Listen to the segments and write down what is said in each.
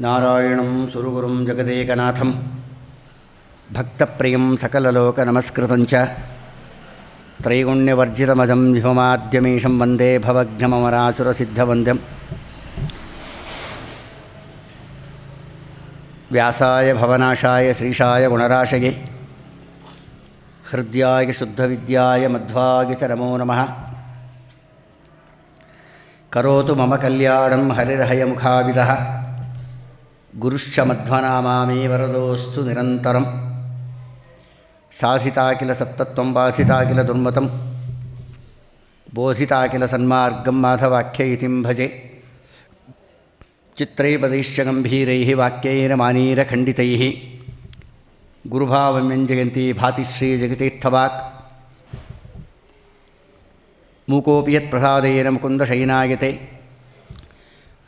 నారాయణం సురుగురుం జగదేకనాథం భక్తప్రియం సకలలోకనమస్కృతంచ త్రైగుణ్యవర్జితమజం విమమాద్యమీషం వందే భవజ్ఞమరాసురసిద్ధవంద్యం వ్యాసాయ భవనాశాయ శ్రీషాయ గుణరాశయే హృద్యాయ శుద్ధవిద్యాయ మధ్వాయ చ నమో నమ కరోతు మమ కళ్యాణం హరిర్హయముఖావిద குருஷமத்வநாமாமே வரதோஸ்து நிரந்தரம். சாசிதாகில சப்தத்வம் பாசிதாகில துர்மதம். போதிதாகில சன்மார்க்கம் மாதவாக்கியம் பஜே. சித்திரைபதைஷ கம்பீரை வாக்கியைரமானீர கண்டிதை குருபாவம்யஞ்சயந்தி பாதிஸ்ரீ ஜெகதீர்த்தவாக் மூகோபியத் பிரசாதையன முகுந்தசைனாயத்தை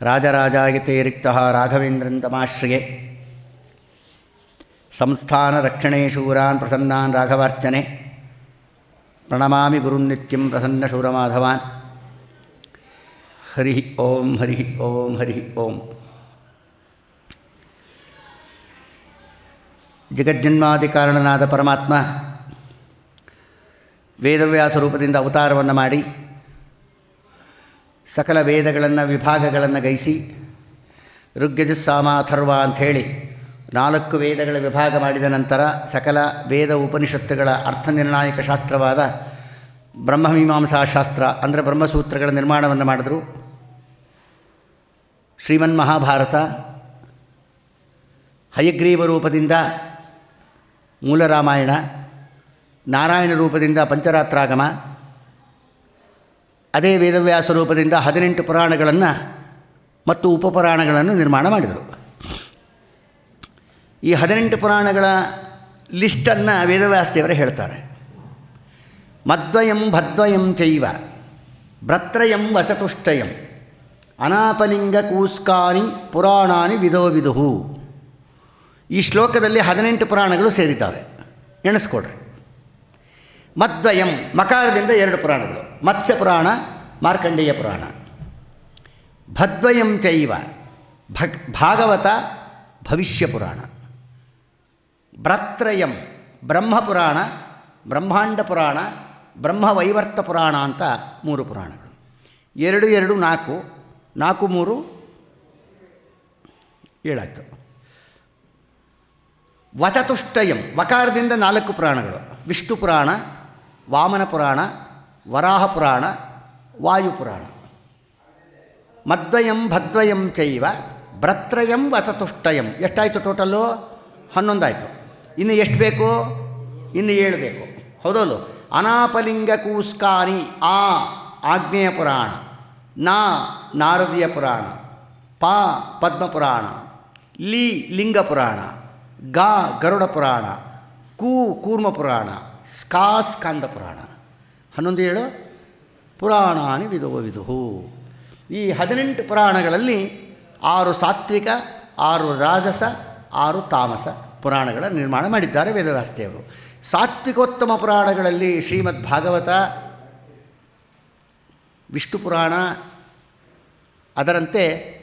ಶ್ರೀಜಗತೀರ್ಥವಾಕ್ ರಿಕ್ತಃ ರಾಘವೇಂದ್ರನ್ ಮುಕುಂದಶಯನಾಯತೆ ಸಂಸ್ಥಾನ ರಕ್ಷಣೆ ಶೂರಾನ್ ಪ್ರಸನ್ನಾನ್ ರಾಘವಾರ್ಚನೆ. ಪ್ರಣಮಾಮಿ ಗುರುನ್ನಿತ್ಯಂ ಪ್ರಸನ್ನಶೂರಮಾಧವಾನ್ ಹರಿ ಓಂ ಹರಿ ಓಂ ಹರಿ ಓಂ. ಜಗಜ್ಜನ್ಮಾದಿ ಕಾರಣನಾದ ಪರಮಾತ್ಮ ವೇದವ್ಯಾಸ ರೂಪದಿಂದ ಅವತಾರವನ್ನು ಮಾಡಿ ಸಕಲ ವೇದಗಳನ್ನು ವಿಭಾಗಗಳನ್ನು ಗೈಸಿ ಋಗ್ಯಜಸ್ಸಾಮ ಸಾಮಾಥರ್ವ ಅಂಥೇಳಿ ನಾಲ್ಕು ವೇದಗಳ ವಿಭಾಗ ಮಾಡಿದ ನಂತರ ಸಕಲ ವೇದ ಉಪನಿಷತ್ತುಗಳ ಅರ್ಥ ನಿರ್ಣಾಯಕ ಶಾಸ್ತ್ರವಾದ ಬ್ರಹ್ಮಮೀಮಾಂಸಾ ಶಾಸ್ತ್ರ ಅಂದರೆ ಬ್ರಹ್ಮಸೂತ್ರಗಳ ನಿರ್ಮಾಣವನ್ನು ಮಾಡಿದರು. ಶ್ರೀಮನ್ ಮಹಾಭಾರತ ಹಯಗ್ರೀವ ರೂಪದಿಂದ ಮೂಲ ರಾಮಾಯಣ, ನಾರಾಯಣ ರೂಪದಿಂದ ಪಂಚರಾತ್ರಾಗಮ ಅದೇ ವೇದವ್ಯಾಸ ರೂಪದಿಂದ ಹದಿನೆಂಟು ಪುರಾಣಗಳನ್ನು ಮತ್ತು ಉಪಪುರಾಣಗಳನ್ನು ನಿರ್ಮಾಣ ಮಾಡಿದರು. ಈ ಹದಿನೆಂಟು ಪುರಾಣಗಳ ಲಿಸ್ಟನ್ನು ವೇದವ್ಯಾಸದೇವರೇ ಹೇಳ್ತಾರೆ. ಮದ್ವಯಂ ಭದ್ವಯಂ ಚೈವ, ಭ್ರತ್ರಯಂ ವಸತುಷ್ಟಯಂ ಅನಾಪಲಿಂಗ ಕೂಸ್ಕಾನಿ ಪುರಾಣಾನಿ ವಿಧೋ ವಿದುಹು. ಈ ಶ್ಲೋಕದಲ್ಲಿ ಹದಿನೆಂಟು ಪುರಾಣಗಳು ಸೇರಿದ್ದಾವೆ. ಎಣಿಸ್ಕೊಡ್ರಿ. ಮದ್ವಯಂ ಮಕಾರದಿಂದ ಎರಡು ಪುರಾಣಗಳು. ಮತ್ಸ್ಯ ಪುರಾಣ ಮಾರ್ಕಂಡೇಯ ಪುರಾಣ. ಭದ್ವಯಂ ಚೈವ ಭಗ್, ಭಾಗವತ ಭವಿಷ್ಯ ಪುರಾಣ. ಭ್ರತ್ರಯಂ ಬ್ರಹ್ಮಪುರಾಣ, ಬ್ರಹ್ಮಾಂಡ ಪುರಾಣ, ಬ್ರಹ್ಮವೈವರ್ತ ಪುರಾಣ ಅಂತ ಮೂರು ಪುರಾಣಗಳು. ಎರಡು ಎರಡು, ನಾಲ್ಕು ನಾಲ್ಕು, ಮೂರು, ಏಳಾಯಿತು. ವಚತುಷ್ಟಯಂ ವಕಾರದಿಂದ ನಾಲ್ಕು ಪುರಾಣಗಳು. ವಿಷ್ಣು ಪುರಾಣ, ವಾಮನ ಪುರಾಣ ವರಾಹ ಪುರಾಣ ವಾಯುಪುರಾಣ. ಮದ್ವಯಂ ಭದ್ವಯಂ ಚೈವ, ಭ್ರತ್ರಯಂ ವಚತುಷ್ಟಯಂ. ಎಷ್ಟಾಯಿತು ಟೋಟಲ್ಲು ಹನ್ನೊಂದಾಯಿತು. ಇನ್ನು ಎಷ್ಟು ಬೇಕು? ಇನ್ನು ಏಳು ಬೇಕು. ಹೌದಲ್ಲು ಅನಾಪಲಿಂಗ ಕೂಸ್ಕಾನಿ ಆ ಆಗ್ನೇಯ ಪುರಾಣ, ನಾ ನಾರದೀಯ ಪುರಾಣ, ಪಾ ಪದ್ಮಪುರಾಣ, ಲಿ ಲಿಂಗ ಪುರಾಣ ಗಾ ಗರುಡ ಪುರಾಣ ಕೂ ಕೂರ್ಮ ಪುರಾಣ ಸ್ಕಾ ಸ್ಕಂದ ಪುರಾಣ ಹನ್ನೊಂದು ಏಳು. ಪುರಾಣಾನಿ ವಿಧೋ ವಿಧು ಈ ಹದಿನೆಂಟು ಪುರಾಣಗಳಲ್ಲಿ ಆರು ಸಾತ್ವಿಕ, ಆರು ರಾಜಸ, ಆರು ತಾಮಸ ಪುರಾಣಗಳ ನಿರ್ಮಾಣ ಮಾಡಿದ್ದಾರೆ ವೇದವ್ಯಾಸ್ತಿಯವರು. ಸಾತ್ವಿಕೋತ್ತಮ ಪುರಾಣಗಳಲ್ಲಿ ಶ್ರೀಮದ್ ಭಾಗವತ, ವಿಷ್ಣು ಪುರಾಣ, ಅದರಂತೆ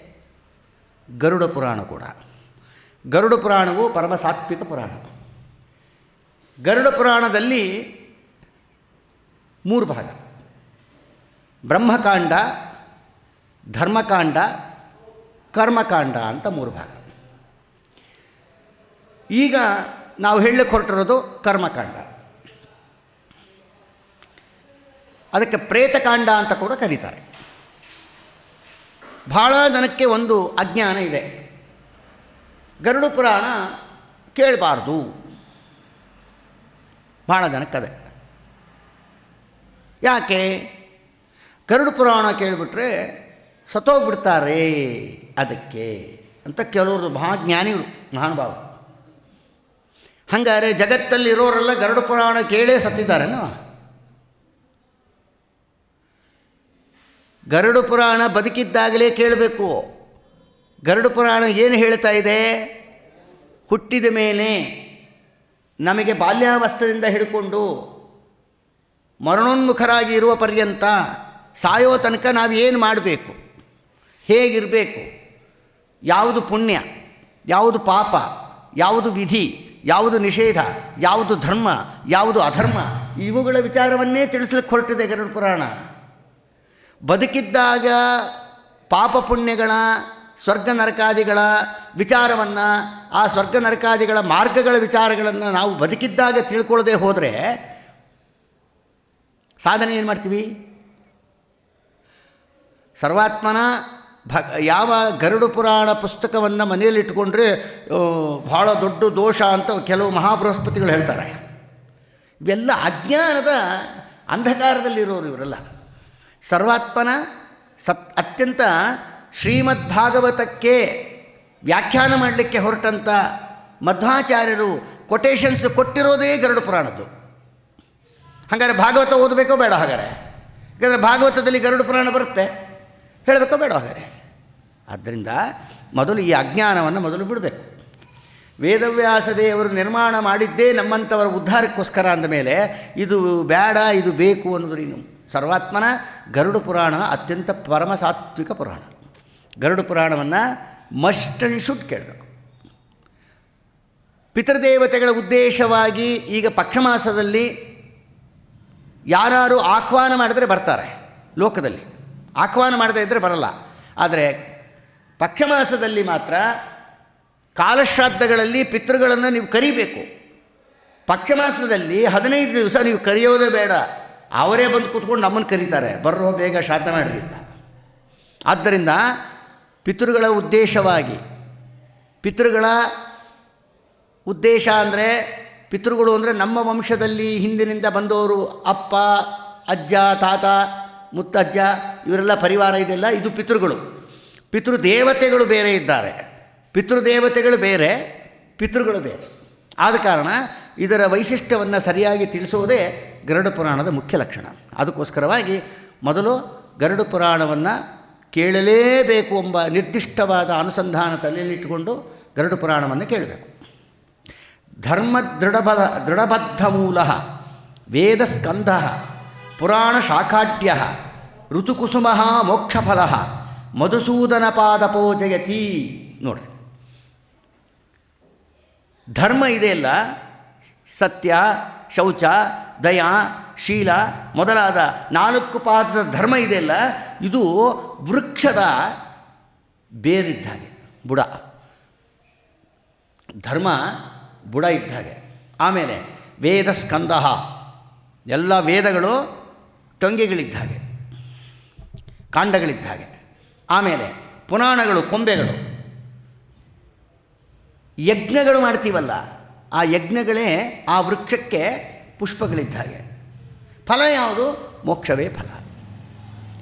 ಗರುಡ ಪುರಾಣ ಕೂಡ. ಗರುಡ ಪುರಾಣವು ಪರಮ ಸಾತ್ವಿಕ ಪುರಾಣ. ಗರುಡ ಪುರಾಣದಲ್ಲಿ ಮೂರು ಭಾಗ. ಬ್ರಹ್ಮಕಾಂಡ, ಧರ್ಮಕಾಂಡ, ಕರ್ಮಕಾಂಡ ಅಂತ ಮೂರು ಭಾಗ. ಈಗ ನಾವು ಹೇಳಲಿಕ್ಕೆ ಹೊರಟಿರೋದು ಕರ್ಮಕಾಂಡ. ಅದಕ್ಕೆ ಪ್ರೇತಕಾಂಡ ಅಂತ ಕೂಡ ಕರೀತಾರೆ. ಭಾಳ ಜನಕ್ಕೆ ಒಂದು ಅಜ್ಞಾನ ಇದೆ. ಗರುಡ ಪುರಾಣ ಕೇಳಬಾರ್ದು. ಭಾಳ ಜನಕ್ಕದೆ. ಯಾಕೆ? ಗರುಡ ಪುರಾಣ ಕೇಳಿಬಿಟ್ರೆ ಸತ್ತೋಗ್ಬಿಡ್ತಾರೆ ಅದಕ್ಕೆ ಅಂತ ಕೆಲವರು ಮಹಾ ಜ್ಞಾನಿಗಳು, ಮಹಾನುಭಾವ. ಹಂಗಾರೆ ಜಗತ್ತಲ್ಲಿರೋರೆಲ್ಲ ಗರುಡ ಪುರಾಣ ಕೇಳೇ ಸತ್ತಿದ್ದಾರೇನೋ? ಗರುಡ ಪುರಾಣ ಬದುಕಿದ್ದಾಗಲೇ ಕೇಳಬೇಕು. ಗರುಡ ಪುರಾಣ ಏನು ಹೇಳ್ತಾ ಇದೆ? ಹುಟ್ಟಿದ ಮೇಲೆ ನಮಗೆ ಬಾಲ್ಯಾವಸ್ಥೆಯಿಂದ ಹಿಡ್ಕೊಂಡು ಮರಣೋನ್ಮುಖರಾಗಿ ಇರುವ ಪರ್ಯಂತ ಸಾಯೋ ತನಕ ನಾವು ಏನು ಮಾಡಬೇಕು? ಹೇಗಿರಬೇಕು? ಯಾವುದು ಪುಣ್ಯ, ಯಾವುದು ಪಾಪ, ಯಾವುದು ವಿಧಿ, ಯಾವುದು ನಿಷೇಧ, ಯಾವುದು ಧರ್ಮ, ಯಾವುದು ಅಧರ್ಮ, ಇವುಗಳ ವಿಚಾರವನ್ನೇ ತಿಳಿಸ್ಲಿಕ್ಕೆ ಹೊರಟಿದೆ ಗರುಡ ಪುರಾಣ. ಬದುಕಿದ್ದಾಗ ಪಾಪ ಪುಣ್ಯಗಳ, ಸ್ವರ್ಗ ನರಕಾದಿಗಳ ವಿಚಾರವನ್ನು, ಆ ಸ್ವರ್ಗ ನರಕಾದಿಗಳ ಮಾರ್ಗಗಳ ವಿಚಾರಗಳನ್ನು ನಾವು ಬದುಕಿದ್ದಾಗ ತಿಳ್ಕೊಳ್ಳದೆ ಹೋದರೆ ಸಾಧನೆ ಏನು ಮಾಡ್ತೀವಿ? ಸರ್ವಾತ್ಮನ ಭ ಯಾವ ಗರುಡು ಪುರಾಣ ಪುಸ್ತಕವನ್ನು ಮನೆಯಲ್ಲಿ ಇಟ್ಕೊಂಡ್ರೆ ಭಾಳ ದೊಡ್ಡ ದೋಷ ಅಂತ ಕೆಲವು ಮಹಾಬೃಹಸ್ಪತಿಗಳು ಹೇಳ್ತಾರೆ. ಇವೆಲ್ಲ ಅಜ್ಞಾನದ ಅಂಧಕಾರದಲ್ಲಿರೋರು ಇವರೆಲ್ಲ. ಸರ್ವಾತ್ಮನ ಸತ್ ಅತ್ಯಂತ ಶ್ರೀಮದ್ ಭಾಗವತಕ್ಕೆ ವ್ಯಾಖ್ಯಾನ ಮಾಡಲಿಕ್ಕೆ ಹೊರಟಂಥ ಮಧ್ವಾಚಾರ್ಯರು ಕೊಟೇಶನ್ಸ್ ಕೊಟ್ಟಿರೋದೇ ಗರುಡ ಪುರಾಣದ್ದು. ಹಾಗಾದ್ರೆ ಭಾಗವತ ಓದಬೇಕೋ ಬೇಡ ಹಾಗಾದ್ರೆ ಯಾಕಂದರೆ ಭಾಗವತದಲ್ಲಿ ಗರುಡ ಪುರಾಣ ಬರುತ್ತೆ. ಹೇಳಬೇಕೋ ಬೇಡ ಹಾಗಾದ್ರೆ ಆದ್ದರಿಂದ ಮೊದಲು ಈ ಅಜ್ಞಾನವನ್ನು ಮೊದಲು ಬಿಡಬೇಕು. ವೇದವ್ಯಾಸ ದೇವರು ನಿರ್ಮಾಣ ಮಾಡಿದ್ದೇ ನಮ್ಮಂಥವರ ಉದ್ಧಾರಕ್ಕೋಸ್ಕರ ಅಂದಮೇಲೆ ಇದು ಬೇಡ, ಇದು ಬೇಕು ಅನ್ನೋದು ನೀನು ಸರ್ವಾತ್ಮನ ಗರುಡ ಪುರಾಣ ಅತ್ಯಂತ ಪರಮ ಸಾತ್ವಿಕ ಪುರಾಣ. ಗರುಡ ಪುರಾಣವನ್ನು ಮಸ್ಟ್ ಆ್ಯಂಡ್ ಶುಡ್ ಕೇಳಬೇಕು. ಪಿತೃದೇವತೆಗಳ ಉದ್ದೇಶವಾಗಿ ಈಗ ಪಕ್ಷಮಾಸದಲ್ಲಿ ಯಾರು ಆಹ್ವಾನ ಮಾಡಿದರೆ ಬರ್ತಾರೆ ಲೋಕದಲ್ಲಿ. ಆಹ್ವಾನ ಮಾಡದೇ ಇದ್ದರೆ ಬರಲ್ಲ. ಆದರೆ ಪಕ್ಷಮಾಸದಲ್ಲಿ ಮಾತ್ರ ಕಾಲಶ್ರಾದ್ದಗಳಲ್ಲಿ ಪಿತೃಗಳನ್ನು ನೀವು ಕರಿಬೇಕು. ಪಕ್ಷಮಾಸದಲ್ಲಿ ಹದಿನೈದು ದಿವಸ ನೀವು ಕರೆಯೋದೇ ಬೇಡ. ಅವರೇ ಬಂದು ಕೂತ್ಕೊಂಡು ನಮ್ಮನ್ನು ಕರೀತಾರೆ. ಬರೋ ಬೇಗ ಶ್ರಾದ್ದ ಮಾಡಿರಿ ಅಂತ. ಆದ್ದರಿಂದ ಪಿತೃಗಳ ಉದ್ದೇಶವಾಗಿ, ಪಿತೃಗಳ ಉದ್ದೇಶ ಅಂದರೆ ಪಿತೃಗಳು ಅಂದರೆ ನಮ್ಮ ವಂಶದಲ್ಲಿ ಹಿಂದಿನಿಂದ ಬಂದವರು ಅಪ್ಪ, ಅಜ್ಜ, ತಾತ, ಮುತ್ತಜ್ಜ, ಇವರೆಲ್ಲ ಪರಿವಾರ ಇದೆಲ್ಲ ಇದು ಪಿತೃಗಳು. ಪಿತೃದೇವತೆಗಳು ಬೇರೆ ಇದ್ದಾರೆ. ಪಿತೃದೇವತೆಗಳು ಬೇರೆ, ಪಿತೃಗಳು ಬೇರೆ. ಆದ ಕಾರಣ ಇದರ ವೈಶಿಷ್ಟ್ಯವನ್ನು ಸರಿಯಾಗಿ ತಿಳಿಸುವುದೇ ಗರುಡ ಪುರಾಣದ ಮುಖ್ಯ ಲಕ್ಷಣ. ಅದಕ್ಕೋಸ್ಕರವಾಗಿ ಮೊದಲು ಗರುಡ ಪುರಾಣವನ್ನು ಕೇಳಲೇಬೇಕು ಎಂಬ ನಿರ್ದಿಷ್ಟವಾದ ಅನುಸಂಧಾನ ತಲೆಯಲ್ಲಿಟ್ಟುಕೊಂಡು ಗರುಡ ಪುರಾಣವನ್ನು ಕೇಳಬೇಕು. ಧರ್ಮ ದೃಢಬ ದೃಢಬದ್ಧ ಮೂಲ ವೇದಸ್ಕಂಧ ಪುರಾಣ ಶಾಖಾಢ್ಯ ಋತುಕುಸುಮ, ಮೋಕ್ಷಫಲ ಮಧುಸೂದನ ಪಾದಪೋಜಯತಿ ನೋಡ್ರಿ. ಧರ್ಮ ಇದೆಯಲ್ಲ ಸತ್ಯ, ಶೌಚ, ದಯಾ, ಶೀಲ, ಮೊದಲಾದ ನಾಲ್ಕು ಪಾದದ ಧರ್ಮ ಇದೆಯಲ್ಲ ಇದು ವೃಕ್ಷದ ಬೇರಿದ್ದ ಹಾಗೆ ಬುಡ. ಧರ್ಮ ಬುಡ ಇದ್ದ ಹಾಗೆ. ಆಮೇಲೆ ವೇದ ಸ್ಕಂದ. ಎಲ್ಲ ವೇದಗಳು ಟೊಂಗೆಗಳಿದ್ದ ಹಾಗೆ. ಕಾಂಡಗಳಿದ್ದ ಹಾಗೆ. ಆಮೇಲೆ ಪುರಾಣಗಳು, ಕೊಂಬೆಗಳು. ಯಜ್ಞಗಳು ಮಾಡ್ತೀವಲ್ಲ, ಆ ಯಜ್ಞಗಳೇ ಆ ವೃಕ್ಷಕ್ಕೆ ಪುಷ್ಪಗಳಿದ್ದ ಹಾಗೆ. ಫಲ ಯಾವುದು? ಮೋಕ್ಷವೇ ಫಲ.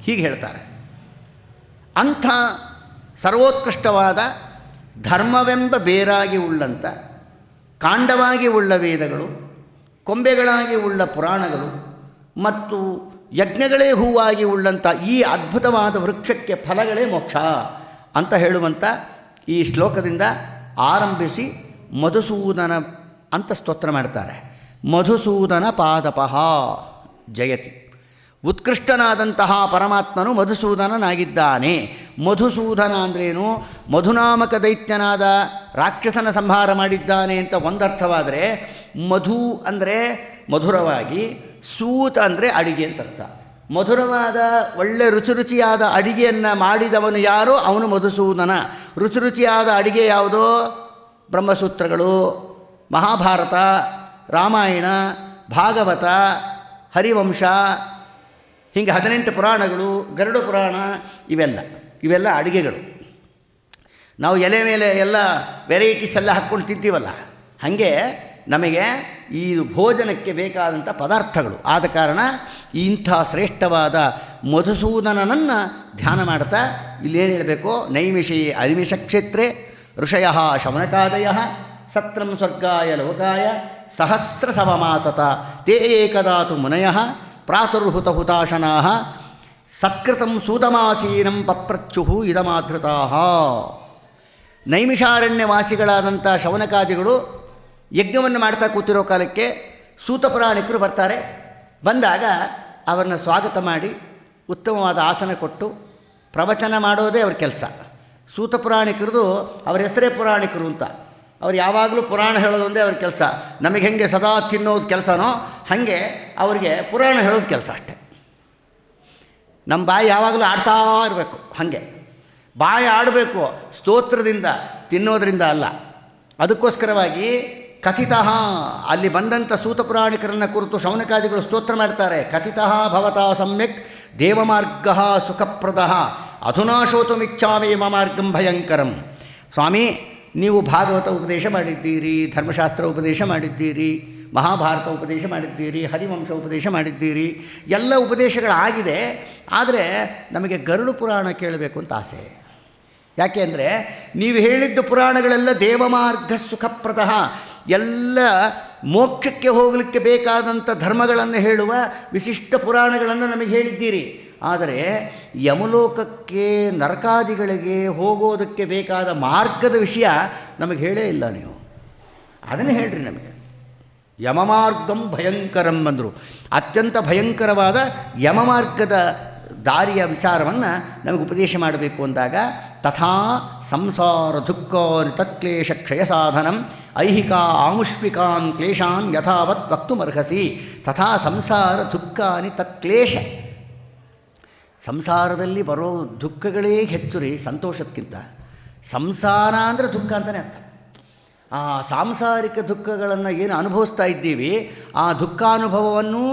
ಹೀಗೆ ಹೇಳ್ತಾರೆ. ಅಂಥ ಸರ್ವೋತ್ಕೃಷ್ಟವಾದ ಧರ್ಮವೆಂಬ ಬೇರಾಗಿ ಉಳ್ಳಂಥ ಕಾಂಡವಾಗಿ ಉಳ್ಳ ವೇದಗಳು, ಕೊಂಬೆಗಳಾಗಿ ಉಳ್ಳ ಪುರಾಣಗಳು ಮತ್ತು ಯಜ್ಞಗಳೇ ಹೂವಾಗಿ ಉಳ್ಳಂಥ ಈ ಅದ್ಭುತವಾದ ವೃಕ್ಷಕ್ಕೆ ಫಲಗಳೇ ಮೋಕ್ಷ ಅಂತ ಹೇಳುವಂಥ ಈ ಶ್ಲೋಕದಿಂದ ಆರಂಭಿಸಿ ಮಧುಸೂದನ ಅಂತ ಸ್ತೋತ್ರ ಮಾಡ್ತಾರೆ. ಮಧುಸೂದನ ಪಾದಪಃ ಜಯತಿ. ಉತ್ಕೃಷ್ಟನಾದಂತಹ ಪರಮಾತ್ಮನು ಮಧುಸೂದನನಾಗಿದ್ದಾನೆ. ಮಧುಸೂದನ ಅಂದ್ರೇನು? ಮಧುನಾಮಕ ದೈತ್ಯನಾದ ರಾಕ್ಷಸನ ಸಂಹಾರ ಮಾಡಿದ್ದಾನೆ ಅಂತ ಒಂದರ್ಥವಾದರೆ ಮಧು ಅಂದರೆ ಮಧುರವಾಗಿ, ಸೂತ ಅಂದರೆ ಅಡಿಗೆ ಅಂತ ಅರ್ಥ. ಮಧುರವಾದ ಒಳ್ಳೆ ರುಚಿ ರುಚಿಯಾದ ಅಡಿಗೆಯನ್ನು ಮಾಡಿದವನು ಯಾರೋ? ಅವನು ಮಧುಸೂದನ. ರುಚಿ ರುಚಿಯಾದ ಅಡಿಗೆ ಯಾವುದೋ? ಬ್ರಹ್ಮಸೂತ್ರಗಳು, ಮಹಾಭಾರತ, ರಾಮಾಯಣ, ಭಾಗವತ, ಹರಿವಂಶ ಹೀಗೆ ಹದಿನೆಂಟು ಪುರಾಣಗಳು, ಗರುಡ ಪುರಾಣ, ಇವೆಲ್ಲ. ಇವೆಲ್ಲ ಅಡುಗೆಗಳು. ನಾವು ಎಲೆ ಮೇಲೆ ಎಲ್ಲ ವೆರೈಟೀಸ್ ಎಲ್ಲ ಹಾಕ್ಕೊಂಡು ತಿಂತೀವಲ್ಲ, ಹಾಗೆ ನಮಗೆ ಈ ಭೋಜನಕ್ಕೆ ಬೇಕಾದಂಥ ಪದಾರ್ಥಗಳು. ಆದ ಕಾರಣ ಇಂಥ ಶ್ರೇಷ್ಠವಾದ ಮಧುಸೂದನನನ್ನು ಧ್ಯಾನ ಮಾಡ್ತಾ ಇಲ್ಲೇನು ಹೇಳಬೇಕು? ನೈಮಿಷಿ ಅರಿಮಿಷ ಕ್ಷೇತ್ರೇ ಋಷಯ ಶಮನಕಾದಯ ಸತ್ರಂ ಸ್ವರ್ಗಾಯ ಲೋಕಾಯ ಸಹಸ್ರ ಸಮಮಾಸತ ತೇ ಏಕದಾತು ಮುನಯ ಪ್ರಾತುರ್ಹುತ ಹುತಾಶನಾ ಸತ್ಕೃತಂ ಸೂತಮಾಸೀನಂ ಪಪ್ರಚ್ಯುಹು ಇದಮಾಧೃತಾ ನೈಮಿಷಾರಣ್ಯವಾಸಿಗಳಾದಂಥ ಶವನಕಾದಿಗಳು ಯಜ್ಞವನ್ನು ಮಾಡ್ತಾ ಕೂತಿರೋ ಕಾಲಕ್ಕೆ ಸೂತಪುರಾಣಿಕರು ಬರ್ತಾರೆ. ಬಂದಾಗ ಅವರನ್ನು ಸ್ವಾಗತ ಮಾಡಿ ಉತ್ತಮವಾದ ಆಸನ ಕೊಟ್ಟು ಪ್ರವಚನ ಮಾಡೋದೇ ಅವ್ರ ಕೆಲಸ. ಸೂತ ಪುರಾಣಿಕರದು ಅವರ ಹೆಸರೇ ಪುರಾಣಿಕರು ಅಂತ. ಅವ್ರು ಯಾವಾಗಲೂ ಪುರಾಣ ಹೇಳೋದೊಂದೇ ಅವ್ರ ಕೆಲಸ. ನಮಗೆ ಹೆಂಗೆ ಸದಾ ತಿನ್ನೋದು ಕೆಲಸನೋ ಹಾಗೆ ಅವರಿಗೆ ಪುರಾಣ ಹೇಳೋದು ಕೆಲಸ ಅಷ್ಟೆ. ನಮ್ಮ ಬಾಯಿ ಯಾವಾಗಲೂ ಆಡ್ತಾ ಇರಬೇಕು, ಹಾಗೆ. ಬಾಯಿ ಆಡಬೇಕು ಸ್ತೋತ್ರದಿಂದ, ತಿನ್ನೋದರಿಂದ ಅಲ್ಲ. ಅದಕ್ಕೋಸ್ಕರವಾಗಿ ಕಥಿತಃ ಅಲ್ಲಿ ಬಂದಂಥ ಸೂತ ಪುರಾಣಿಕರನ್ನು ಕುರಿತು ಶೌನಕಾದಿಗಳು ಸ್ತೋತ್ರ ಮಾಡ್ತಾರೆ. ಕಥಿತಃ ಭವತಾ ಸಮ್ಯಕ್ ದೇವಮಾರ್ಗ ಸುಖಪ್ರದ ಅಧುನಾ ಶೋತುಮಿಚ್ಛಾಮಿ ಮಾರ್ಗಂ ಭಯಂಕರಂ. ಸ್ವಾಮಿ ನೀವು ಭಾಗವತ ಉಪದೇಶ ಮಾಡಿದ್ದೀರಿ, ಧರ್ಮಶಾಸ್ತ್ರ ಉಪದೇಶ ಮಾಡಿದ್ದೀರಿ, ಮಹಾಭಾರತ ಉಪದೇಶ ಮಾಡಿದ್ದೀರಿ, ಹರಿವಂಶ ಉಪದೇಶ ಮಾಡಿದ್ದೀರಿ, ಎಲ್ಲ ಉಪದೇಶಗಳಾಗಿದೆ, ಆದರೆ ನಮಗೆ ಗರುಡು ಪುರಾಣ ಕೇಳಬೇಕು ಅಂತ ಆಸೆ. ಯಾಕೆ ಅಂದರೆ, ನೀವು ಹೇಳಿದ್ದ ಪುರಾಣಗಳೆಲ್ಲ ದೇವಮಾರ್ಗ ಸುಖಪ್ರದಃ ಎಲ್ಲ ಮೋಕ್ಷಕ್ಕೆ ಹೋಗಲಿಕ್ಕೆ ಬೇಕಾದಂಥ ಧರ್ಮಗಳನ್ನು ಹೇಳುವ ವಿಶಿಷ್ಟ ಪುರಾಣಗಳನ್ನು ನಮಗೆ ಹೇಳಿದ್ದೀರಿ. ಆದರೆ ಯಮಲೋಕಕ್ಕೆ ನರಕಾದಿಗಳಿಗೆ ಹೋಗೋದಕ್ಕೆ ಬೇಕಾದ ಮಾರ್ಗದ ವಿಷಯ ನಮಗೆ ಹೇಳೇ ಇಲ್ಲ ನೀವು. ಅದನ್ನು ಹೇಳ್ರಿ ನಮಗೆ. ಯಮಮಾರ್ಗಂ ಭಯಂಕರಂ ಅಂದರು. ಅತ್ಯಂತ ಭಯಂಕರವಾದ ಯಮಮಾರ್ಗದ ದಾರಿಯ ವಿಚಾರವನ್ನು ನಮಗೆ ಉಪದೇಶ ಮಾಡಬೇಕು ಅಂದಾಗ, ತಥಾ ಸಂಸಾರ ದುಃಖ ತತ್ಕ್ಲೇಶ ಕ್ಷಯ ಸಾಧನಂ ಐಹಿಕ ಆಮುಷ್ಪಿಕಾನ್ ಕ್ಲೇಶಾನ್ ಯಥಾವತ್ ವಕ್ತುಮರ್ಹಸಿ. ತಥಾ ಸಂಸಾರ ದುಃಖಾನಿ ತತ್ಕ್ಲೇಶ ಸಂಸಾರದಲ್ಲಿ ಬರೋ ದುಃಖಗಳೇ ಹೆಚ್ಚು ರೀ ಸಂತೋಷಕ್ಕಿಂತ. ಸಂಸಾರ ಅಂದರೆ ದುಃಖ ಅಂತಲೇ ಅರ್ಥ. ಆ ಸಾಂಸಾರಿಕ ದುಃಖಗಳನ್ನು ಏನು ಅನುಭವಿಸ್ತಾ ಇದ್ದೀವಿ, ಆ ದುಃಖಾನುಭವವನ್ನು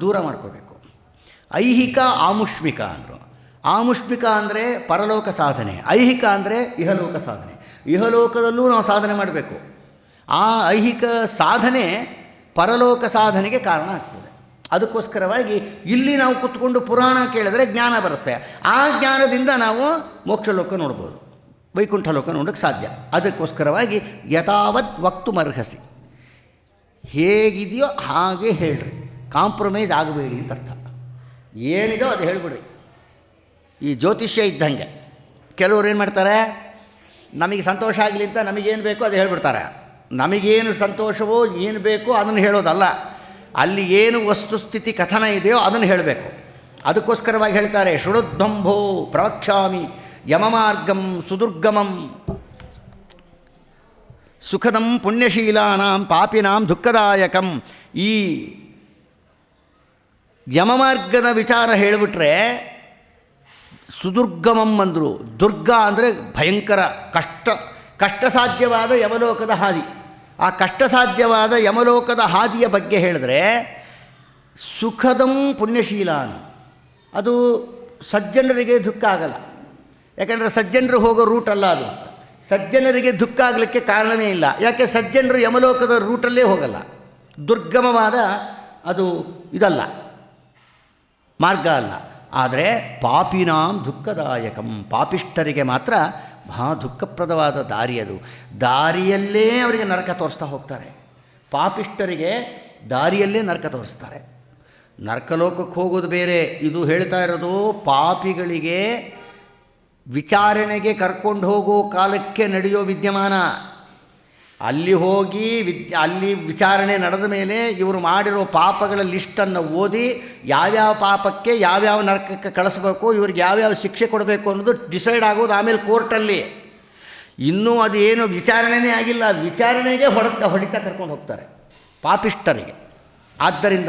ದೂರ ಮಾಡ್ಕೋಬೇಕು. ಐಹಿಕ ಆಮುಷ್ಮಿಕ ಅಂದರು. ಆಮುಷ್ಮಿಕ ಅಂದರೆ ಪರಲೋಕ ಸಾಧನೆ, ಐಹಿಕ ಅಂದರೆ ಇಹಲೋಕ ಸಾಧನೆ. ಇಹಲೋಕದಲ್ಲೂ ನಾವು ಸಾಧನೆ ಮಾಡಬೇಕು. ಆ ಐಹಿಕ ಸಾಧನೆ ಪರಲೋಕ ಸಾಧನೆಗೆ ಕಾರಣ ಆಗ್ತದೆ. ಅದಕ್ಕೋಸ್ಕರವಾಗಿ ಇಲ್ಲಿ ನಾವು ಕುತ್ಕೊಂಡು ಪುರಾಣ ಕೇಳಿದ್ರೆ ಜ್ಞಾನ ಬರುತ್ತೆ. ಆ ಜ್ಞಾನದಿಂದ ನಾವು ಮೋಕ್ಷ ಲೋಕ ನೋಡ್ಬೋದು. ವೈಕುಂಠ ಲೋಕ ನೋಡೋಕ್ಕೆ ಸಾಧ್ಯ. ಅದಕ್ಕೋಸ್ಕರವಾಗಿ ಯಥಾವತ್ ವಕ್ತು ಮರ್ಹಸಿ ಹೇಗಿದೆಯೋ ಹಾಗೆ ಹೇಳ್ರಿ. ಕಾಂಪ್ರಮೈಸ್ ಆಗಬೇಡಿ ಅಂತ ಅರ್ಥ. ಏನಿದೆಯೋ ಅದು ಹೇಳ್ಬಿಡ್ರಿ. ಈ ಜ್ಯೋತಿಷ್ಯ ಇದ್ದಂಗೆ. ಕೆಲವ್ರು ಏನು ಮಾಡ್ತಾರೆ? ನಮಗೆ ಸಂತೋಷ ಆಗಲಿ ಅಂತ ನಮಗೇನು ಬೇಕೋ ಅದು ಹೇಳ್ಬಿಡ್ತಾರೆ. ನಮಗೇನು ಸಂತೋಷವೋ ಏನು ಬೇಕೋ ಅದನ್ನು ಹೇಳೋದಲ್ಲ. ಅಲ್ಲಿ ಏನು ವಸ್ತುಸ್ಥಿತಿ ಕಥನ ಇದೆಯೋ ಅದನ್ನು ಹೇಳಬೇಕು. ಅದಕ್ಕೋಸ್ಕರವಾಗಿ ಹೇಳ್ತಾರೆ ಶೃಣುದ್ವಂಭೋ ಪ್ರವಕ್ಷಾಮಿ ಯಮಮಾರ್ಗಂ ಸುದುರ್ಗಮಂ ಸುಖದಂ ಪುಣ್ಯಶೀಲಾನಾಂ ಪಾಪಿನಾಂ ದುಃಖದಾಯಕಂ. ಈ ಯಮಮಾರ್ಗದ ವಿಚಾರ ಹೇಳಿಬಿಟ್ರೆ ಸುದುರ್ಗಮಂ ಅಂದರು. ದುರ್ಗ ಅಂದರೆ ಭಯಂಕರ ಕಷ್ಟ ಕಷ್ಟ ಸಾಧ್ಯವಾದ ಯಮಲೋಕದ ಹಾದಿ. ಆ ಕಷ್ಟ ಸಾಧ್ಯವಾದ ಯಮಲೋಕದ ಹಾದಿಯ ಬಗ್ಗೆ ಹೇಳಿದ್ರೆ, ಸುಖದಂ ಪುಣ್ಯಶೀಲಾನ. ಅದು ಸಜ್ಜನರಿಗೆ ದುಃಖ ಆಗಲ್ಲ. ಯಾಕಂದರೆ ಸಜ್ಜನರು ಹೋಗೋ ರೂಟ್ ಅಲ್ಲ ಅದು. ಸಜ್ಜನರಿಗೆ ದುಃಖ ಆಗಲಿಕ್ಕೆ ಕಾರಣವೇ ಇಲ್ಲ. ಯಾಕೆ ಸಜ್ಜನರು ಯಮಲೋಕದ ರೂಟಲ್ಲೇ ಹೋಗಲ್ಲ? ದುರ್ಗಮವಾದ ಅದು ಇದಲ್ಲ. ಮಾರ್ಗ ಅಲ್ಲ. ಆದರೆ ಪಾಪಿನಾಂ ದುಃಖದಾಯಕಂ. ಪಾಪಿಷ್ಠರಿಗೆ ಮಾತ್ರ ಮಹಾ ದುಃಖಪ್ರದವಾದ ದಾರಿ ಅದು. ದಾರಿಯಲ್ಲೇ ಅವರಿಗೆ ನರಕ ತೋರಿಸ್ತಾ ಹೋಗ್ತಾರೆ. ಪಾಪಿಷ್ಠರಿಗೆ ದಾರಿಯಲ್ಲೇ ನರಕ ತೋರಿಸ್ತಾರೆ. ನರಕಲೋಕಕ್ಕೆ ಹೋಗೋದು ಬೇರೆ. ಇದು ಹೇಳ್ತಾ ಇರೋದು ಪಾಪಿಗಳಿಗೆ ವಿಚಾರಣೆಗೆ ಕರ್ಕೊಂಡು ಹೋಗೋ ಕಾಲಕ್ಕೆ ನಡೆಯೋ ವಿದ್ಯಮಾನ. ಅಲ್ಲಿ ಹೋಗಿ ವಿದ್, ಅಲ್ಲಿ ವಿಚಾರಣೆ ನಡೆದ ಮೇಲೆ ಇವರು ಮಾಡಿರೋ ಪಾಪಗಳ ಲಿಸ್ಟನ್ನು ಓದಿ ಯಾವ್ಯಾವ ಪಾಪಕ್ಕೆ ಯಾವ್ಯಾವ ನರಕಕ್ಕೆ ಕಳಿಸ್ಬೇಕು, ಇವ್ರಿಗೆ ಯಾವ್ಯಾವ ಶಿಕ್ಷೆ ಕೊಡಬೇಕು ಅನ್ನೋದು ಡಿಸೈಡ್ ಆಗೋದು ಆಮೇಲೆ ಕೋರ್ಟಲ್ಲಿ. ಇನ್ನೂ ಅದು ಏನು ವಿಚಾರಣೆನೇ ಆಗಿಲ್ಲ. ವಿಚಾರಣೆಗೆ ಹೊಡೆತ, ಹೊಡಿತಾ ಕರ್ಕೊಂಡು ಹೋಗ್ತಾರೆ ಪಾಪಿಷ್ಟರಿಗೆ. ಆದ್ದರಿಂದ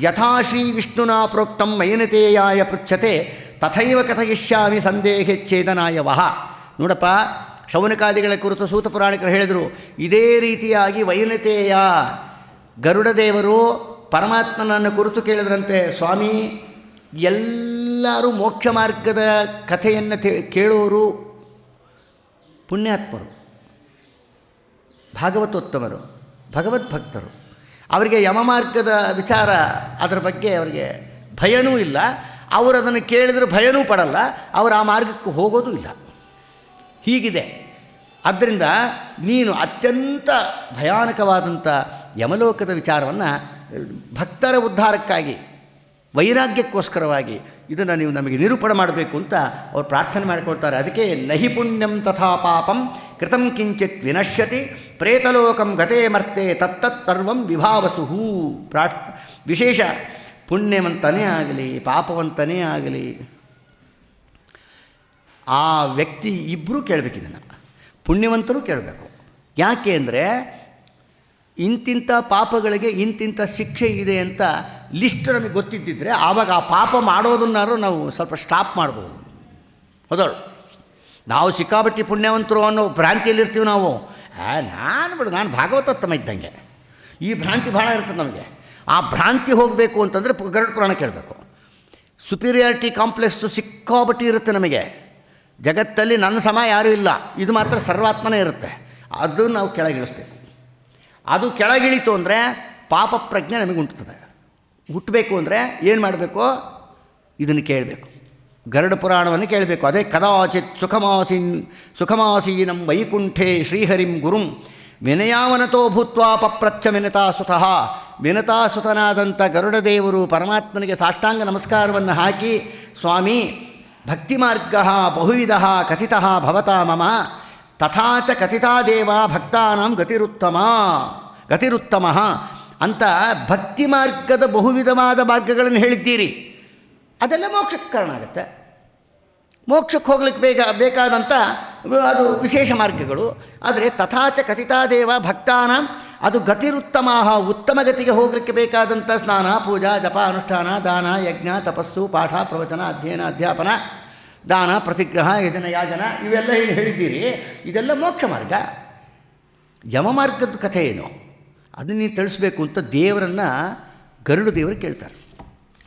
ಯಥಾಶ್ರೀ ವಿಷ್ಣುನ ಪ್ರೋಕ್ತಂ ಮೈನತೇಯಾಯ ಪೃಚ್ಛತೆ, ತಥೈವ ಕಥಯಿಷ್ಯಾಮಿ ಸಂದೇಹಚ್ಛೇದನಾಯ ವಹ ನೋಡಪ್ಪ ಶೌನಕಾದಿಗಳ ಕುರಿತು ಸೂತ ಪುರಾಣಿಕರು ಹೇಳಿದರು, ಇದೇ ರೀತಿಯಾಗಿ ವೈನತೆಯ ಗರುಡದೇವರು ಪರಮಾತ್ಮನನ್ನು ಕುರಿತು ಕೇಳಿದ್ರಂತೆ, ಸ್ವಾಮಿ, ಎಲ್ಲರೂ ಮೋಕ್ಷ ಮಾರ್ಗದ ಕಥೆಯನ್ನು ಕೇಳೋರು ಪುಣ್ಯಾತ್ಮರು, ಭಾಗವತೋತ್ತಮರು, ಭಗವದ್ಭಕ್ತರು. ಅವರಿಗೆ ಯಮಮಾರ್ಗದ ವಿಚಾರ ಅದರ ಬಗ್ಗೆ ಅವರಿಗೆ ಭಯನೂ ಇಲ್ಲ. ಅವರು ಅದನ್ನು ಕೇಳಿದ್ರೆ ಭಯನೂ ಪಡಲ್ಲ. ಅವರು ಆ ಮಾರ್ಗಕ್ಕೆ ಹೋಗೋದೂ ಇಲ್ಲ. ಹೀಗಿದೆ. ಆದ್ದರಿಂದ ನೀನು ಅತ್ಯಂತ ಭಯಾನಕವಾದಂಥ ಯಮಲೋಕದ ವಿಚಾರವನ್ನು ಭಕ್ತರ ಉದ್ಧಾರಕ್ಕಾಗಿ, ವೈರಾಗ್ಯಕ್ಕೋಸ್ಕರವಾಗಿ ಇದನ್ನು ನೀವು ನಮಗೆ ನಿರೂಪಣೆ ಮಾಡಬೇಕು ಅಂತ ಅವರು ಪ್ರಾರ್ಥನೆ ಮಾಡಿಕೊಳ್ತಾರೆ. ಅದಕ್ಕೆ ನಹಿ ಪುಣ್ಯಂ ತಥಾ ಪಾಪಂ ಕೃತಂ ಕಿಂಚಿತ್ ವಿನಶ್ಯತಿ ಪ್ರೇತಲೋಕಂ ಗತೇ ಮರ್ತೆ ತತ್ತತ್ ಸರ್ವಂ ವಿಭಾವಸುಹು. ಪ್ರಾ ವಿಶೇಷ ಪುಣ್ಯವಂತನೇ ಆಗಲಿ, ಪಾಪವಂತನೇ ಆಗಲಿ ಆ ವ್ಯಕ್ತಿ ಇಬ್ಬರೂ ಕೇಳಬೇಕು ಇದನ್ನು ಪುಣ್ಯವಂತರು ಕೇಳಬೇಕು. ಯಾಕೆ ಅಂದರೆ ಇಂತಿಂಥ ಪಾಪಗಳಿಗೆ ಇಂತಿಂಥ ಶಿಕ್ಷೆ ಇದೆ ಅಂತ ಲಿಸ್ಟ್ ನಮಗೆ ಗೊತ್ತಿದ್ದಿದ್ರೆ ಆವಾಗ ಆ ಪಾಪ ಮಾಡೋದನ್ನಾರು ನಾವು ಸ್ವಲ್ಪ ಸ್ಟಾಪ್ ಮಾಡ್ಬೋದು. ಹೌದಳು ನಾವು ಸಿಕ್ಕಾಬಟ್ಟಿ ಪುಣ್ಯವಂತರು ಅನ್ನೋ ಭ್ರಾಂತಿಯಲ್ಲಿರ್ತೀವಿ ನಾವು. ಆ, ನಾನು ಬಿಡು, ನಾನು ಭಾಗವತೋತ್ತಮ ಇದ್ದಂಗೆ. ಈ ಭ್ರಾಂತಿ ಭಾಳ ಇರ್ತದೆ ನಮಗೆ. ಆ ಭ್ರಾಂತಿ ಹೋಗಬೇಕು ಅಂತಂದರೆ ಗರುಡ ಪುರಾಣ ಕೇಳಬೇಕು. ಸುಪೀರಿಯಾರಿಟಿ ಕಾಂಪ್ಲೆಕ್ಸು ಸಿಕ್ಕಾಬಟ್ಟಿ ಇರುತ್ತೆ ನಮಗೆ. ಜಗತ್ತಲ್ಲಿ ನನ್ನ ಸಮ ಯಾರೂ ಇಲ್ಲ. ಇದು ಮಾತ್ರ ಸರ್ವಾತ್ಮನೇ ಇರುತ್ತೆ. ಅದು ನಾವು ಕೆಳಗಿಳಿಸ್ಬೇಕು. ಅದು ಕೆಳಗಿಳಿತು ಅಂದರೆ ಪಾಪ ಪ್ರಜ್ಞೆ ನಮಗೆ ಹುಟ್ಟುತ್ತದೆ. ಹುಟ್ಟಬೇಕು ಅಂದರೆ ಏನು ಮಾಡಬೇಕು? ಇದನ್ನು ಕೇಳಬೇಕು. ಗರುಡ ಪುರಾಣವನ್ನು ಕೇಳಬೇಕು. ಅದೇ ಕದಾಚಿತ್ ಸುಖಮಾಸೀನ್ ಸುಖಮಾಸೀನಂ ವೈಕುಂಠೆ ಶ್ರೀಹರಿಂ ಗುರುಂ ವಿನಯಾವನತೋ ಭೂತ್ವಾ ಪಪ್ರಚ್ಛ ವಿನತಾಸುತಃ. ವಿನತಾಸುತನಾದಂಥ ಗರುಡದೇವರು ಪರಮಾತ್ಮನಿಗೆ ಸಾಷ್ಟಾಂಗ ನಮಸ್ಕಾರವನ್ನು ಹಾಕಿ, ಸ್ವಾಮಿ ಭಕ್ತಿ ಮಾರ್ಗ ಬಹುವಿಧ ಕಥಿತ ಭವತಾ ಮಮ ತಥಾಚ ಕಥಿತಾದೇವ ಕಥಿತಾ ದೇವ ಭಕ್ತಾನಾಂ ಗತಿರುತ್ತಮ ಗತಿರುತ್ತಮ ಅಂತ ಭಕ್ತಿ ಮಾರ್ಗದ ಬಹುವಿಧವಾದ ಮಾರ್ಗಗಳನ್ನು ಹೇಳಿದ್ದೀರಿ. ಅದೆಲ್ಲ ಮೋಕ್ಷಕ್ಕೆ ಕಾರಣ ಆಗುತ್ತೆ. ಮೋಕ್ಷಕ್ಕೆ ಹೋಗ್ಲಿಕ್ಕೆ ಬೇಗ, ಬೇಕಾದಂಥ ಅದು ವಿಶೇಷ ಮಾರ್ಗಗಳು. ಆದರೆ ತಥಾಚ ಕಥಿತಾ ದೇವ ಭಕ್ತಾನ ಅದು ಗತಿರುತ್ತಮಾಹ, ಉತ್ತಮ ಗತಿಗೆ ಹೋಗಲಿಕ್ಕೆ ಬೇಕಾದಂಥ ಸ್ನಾನ, ಪೂಜಾ, ಜಪ, ಅನುಷ್ಠಾನ, ದಾನ, ಯಜ್ಞ, ತಪಸ್ಸು, ಪಾಠ, ಪ್ರವಚನ, ಅಧ್ಯಯನ, ಅಧ್ಯಾಪನ, ದಾನ, ಪ್ರತಿಗ್ರಹ, ಯಜನ, ಯಾಜನ, ಇವೆಲ್ಲ ಏನು ಹೇಳಿದ್ದೀರಿ. ಇದೆಲ್ಲ ಮೋಕ್ಷ ಮಾರ್ಗ. ಯಮ ಮಾರ್ಗದ ಕಥೆ ಏನು? ಅದನ್ನು ನೀವು ತಿಳಿಸ್ಬೇಕು ಅಂತ ದೇವರನ್ನು ಗರುಡು ದೇವರು ಕೇಳ್ತಾರೆ.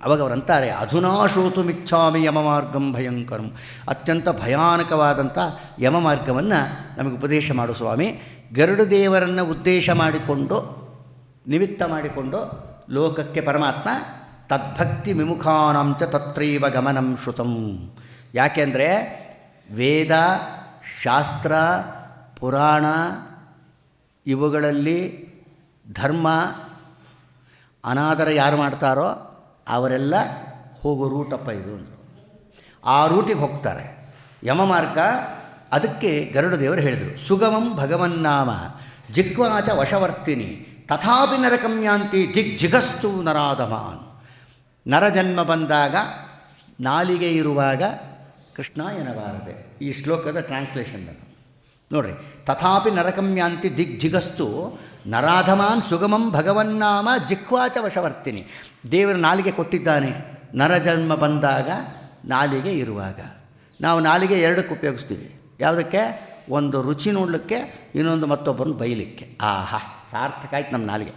ಅವಾಗ ಅವರು ಅಂತಾರೆ, ಅಧುನಾ ಶ್ರೋತುಮಿಚ್ಛಾಮಿ ಯಮ ಮಾರ್ಗಂ ಭಯಂಕರಂ. ಅತ್ಯಂತ ಭಯಾನಕವಾದಂಥ ಯಮ ಮಾರ್ಗವನ್ನು ನಮಗೆ ಉಪದೇಶ ಮಾಡು ಸ್ವಾಮಿ. ಗರುಡು ದೇವರನ್ನು ಉದ್ದೇಶ ಮಾಡಿಕೊಂಡು, ನಿಮಿತ್ತ ಮಾಡಿಕೊಂಡು ಲೋಕಕ್ಕೆ ಪರಮಾತ್ಮ ತದ್ಭಕ್ತಿ ವಿಮುಖಾನಾಂಚ ತತ್ರೈವ ಗಮನಂ ಶ್ರುತಂ. ಯಾಕೆಂದರೆ ವೇದ, ಶಾಸ್ತ್ರ, ಪುರಾಣ ಇವುಗಳಲ್ಲಿ ಧರ್ಮ, ಅನಾದರ ಯಾರು ಮಾಡ್ತಾರೋ ಅವರೆಲ್ಲ ಹೋಗೋ ರೂಟಪ್ಪ ಇದು ಆ ರೂಟಿಗೆ ಹೋಗ್ತಾರೆ. ಯಮ ಮಾರ್ಗ ಅದಕ್ಕೆ ಗರುಡ ದೇವರು ಹೇಳಿದರು, ಸುಗಮಂ ಭಗವನ್ನಾಮ ಜಿಗ್ವಾಚ ವಶವರ್ತಿನಿ, ತಥಾಪಿ ನರಕಮ್ಯಾಂತಿ ದಿಗ್ ಜಿಗಸ್ತು ನರಾಧಮಾನ್. ನರಜನ್ಮ ಬಂದಾಗ, ನಾಲಿಗೆ ಇರುವಾಗ ಕೃಷ್ಣ ಎನ್ನಬಾರದೆ ಈ ಶ್ಲೋಕದ ಟ್ರಾನ್ಸ್ಲೇಷನ್ ಅದು. ನೋಡ್ರಿ, ತಥಾಪಿ ನರಕಮ್ಯಾಂತಿ ದಿಗ್ ಜಿಗಸ್ತು ನರಾಧಮಾನ್ ಸುಗಮಂ ಭಗವನ್ನಾಮ ಜಿಹ್ವಾಚ ವಶವರ್ತಿನಿ. ದೇವರು ನಾಲಿಗೆ ಕೊಟ್ಟಿದ್ದಾನೆ ನರಜನ್ಮ ಬಂದಾಗ ನಾಲಿಗೆ ಇರುವಾಗ. ನಾವು ನಾಲಿಗೆ ಎರಡಕ್ಕೆ ಉಪಯೋಗಿಸ್ತೀವಿ. ಯಾವುದಕ್ಕೆ? ಒಂದು ರುಚಿ ನೋಡಲಿಕ್ಕೆ, ಇನ್ನೊಂದು ಮತ್ತೊಬ್ಬರನ್ನು ಬೈಲಿಕ್ಕೆ. ಆಹಾ, ಸಾರ್ಥಕ ಆಯ್ತು ನಮ್ಮ ನಾಲಿಗೆ.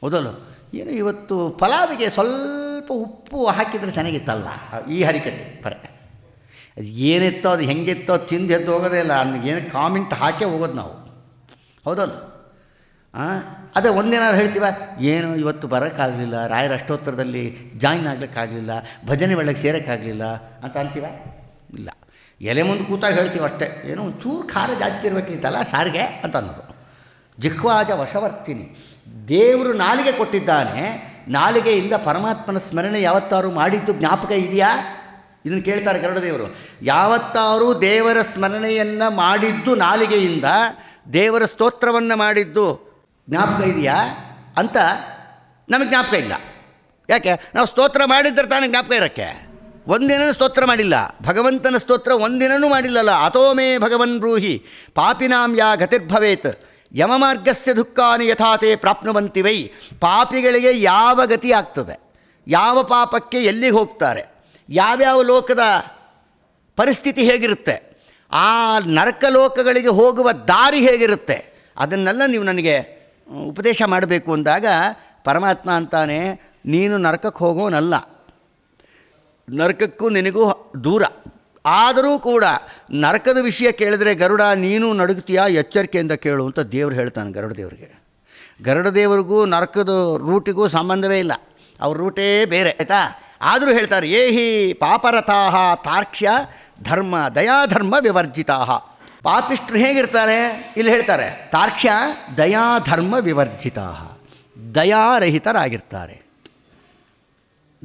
ಹೌದಲ್ಲ? ಏನು ಇವತ್ತು ಪಲಾವಿಗೆ ಸ್ವಲ್ಪ ಉಪ್ಪು ಹಾಕಿದರೆ ಚೆನ್ನಾಗಿತ್ತಲ್ಲ? ಈ ಹರಿಕತೆ, ಪರ. ಅದು ಏನಿತ್ತೋ, ಅದು ಹೆಂಗಿತ್ತೋ, ತಿಂದು ಎದ್ದು ಹೋಗೋದೇ ಇಲ್ಲ. ಏನು ಕಾಮೆಂಟ್ ಹಾಕೇ ಹೋಗೋದು ನಾವು. ಹೌದಲ್ಲ? ಹಾಂ ಅದೇ ಒಂದೇನಾದ್ರು ಹೇಳ್ತೀವ? ಏನು ಇವತ್ತು ಬರೋಕ್ಕಾಗಲಿಲ್ಲ, ರಾಯರ ಅಷ್ಟೋತ್ತರದಲ್ಲಿ ಜಾಯಿನ್ ಆಗ್ಲಿಕ್ಕಾಗಲಿಲ್ಲ, ಭಜನೆ ಒಳಗೆ ಸೇರೋಕ್ಕಾಗಲಿಲ್ಲ ಅಂತ ಅಂತೀವ? ಇಲ್ಲ. ಎಲೆ ಮುಂದೆ ಕೂತಾಗ ಹೇಳ್ತೀವಿ ಅಷ್ಟೇ. ಏನೋ ಒಂಚೂರು ಚೂರು ಖಾರ ಜಾಸ್ತಿ ಇರಬೇಕಿತ್ತಲ್ಲ ಸಾರಿಗೆ ಅಂತ ಅನ್ನೋದು. ಜಿಹ್ವಾಜ ವಶವರ್ತಿನಿ. ದೇವರು ನಾಲಿಗೆ ಕೊಟ್ಟಿದ್ದಾನೆ. ನಾಲಿಗೆಯಿಂದ ಪರಮಾತ್ಮನ ಸ್ಮರಣೆ ಯಾವತ್ತಾರು ಮಾಡಿದ್ದು ಜ್ಞಾಪಕ ಇದೆಯಾ? ಇದನ್ನು ಕೇಳ್ತಾರೆ ಗರುಡ ದೇವರು. ಯಾವತ್ತಾರು ದೇವರ ಸ್ಮರಣೆಯನ್ನು ಮಾಡಿದ್ದು ನಾಲಿಗೆಯಿಂದ ದೇವರ ಸ್ತೋತ್ರವನ್ನು ಮಾಡಿದ್ದು ಜ್ಞಾಪಕ ಇದೆಯಾ? ಅಂತ ನಮಗೆ ಜ್ಞಾಪಕ ಇಲ್ಲ. ಯಾಕೆ? ನಾವು ಸ್ತೋತ್ರ ಮಾಡಿದ್ರೆ ತಾನೇ ಜ್ಞಾಪಕ ಇರೋಕ್ಕೆ. ಒಂದಿನೂ ಸ್ತೋತ್ರ ಮಾಡಿಲ್ಲ. ಭಗವಂತನ ಸ್ತೋತ್ರ ಒಂದಿನೂ ಮಾಡಿಲ್ಲಲ್ಲ ಅಥೋಮೇ ಭಗವನ್ ಬ್ರೂಹಿ. ಪಾಪಿನಾಂ ಯಾ ಗತಿರ್ಭವೇತ್. ಯಮಮಾರ್ಗಸ್ಯ ದುಃಖಾನಿ ಯಥಾತೆ ಪ್ರಾಪ್ನುವಂತಿ ವೈ ಪಾಪಿಗಳಿಗೆ ಯಾವ ಗತಿ ಆಗ್ತದೆ? ಯಾವ ಪಾಪಕ್ಕೆ ಎಲ್ಲಿಗೆ ಹೋಗ್ತಾರೆ? ಯಾವ್ಯಾವ ಲೋಕದ ಪರಿಸ್ಥಿತಿ ಹೇಗಿರುತ್ತೆ? ಆ ನರಕ ಲೋಕಗಳಿಗೆ ಹೋಗುವ ದಾರಿ ಹೇಗಿರುತ್ತೆ? ಅದನ್ನೆಲ್ಲ ನೀವು ನನಗೆ, ಉಪದೇಶ ಮಾಡಬೇಕು ಅಂದಾಗ, ಪರಮಾತ್ಮ ಅಂತಾನೆ, ನೀನು ನರಕಕ್ಕೆ ಹೋಗೋನಲ್ಲ. ನರಕಕ್ಕೂ ನಿನಗೂ ದೂರ. ಆದರೂ ಕೂಡ ನರಕದ ವಿಷಯ ಕೇಳಿದ್ರೆ, ಗರುಡ, ನೀನು ನಡುಗ್ತೀಯಾ ಎಚ್ಚರಿಕೆಯಿಂದ ಕೇಳು ಅಂತ ದೇವ್ರು ಹೇಳ್ತಾನೆ ಗರುಡ ದೇವರಿಗೆ. ಗರುಡ ದೇವರಿಗೂ ನರಕದ ರೂಟಿಗೂ ಸಂಬಂಧವೇ ಇಲ್ಲ. ಅವ್ರ ರೂಟೇ ಬೇರೆ, ಆಯಿತಾ? ಆದರೂ ಹೇಳ್ತಾರೆ, ಏಹಿ ಪಾಪರಥಾ ತಾರ್ಕ್ಷ್ಯ ಧರ್ಮ ದಯಾಧರ್ಮ ವಿವರ್ಜಿತಾ ಪಾಪಿಷ್ಟ್ರು ಹೇಗಿರ್ತಾರೆ? ಇಲ್ಲಿ ಹೇಳ್ತಾರೆ, ತಾರ್ಕ್ಷ್ಯ ದಯಾಧರ್ಮ ವಿವರ್ಜಿತಾ ದಯಾರಹಿತರಾಗಿರ್ತಾರೆ.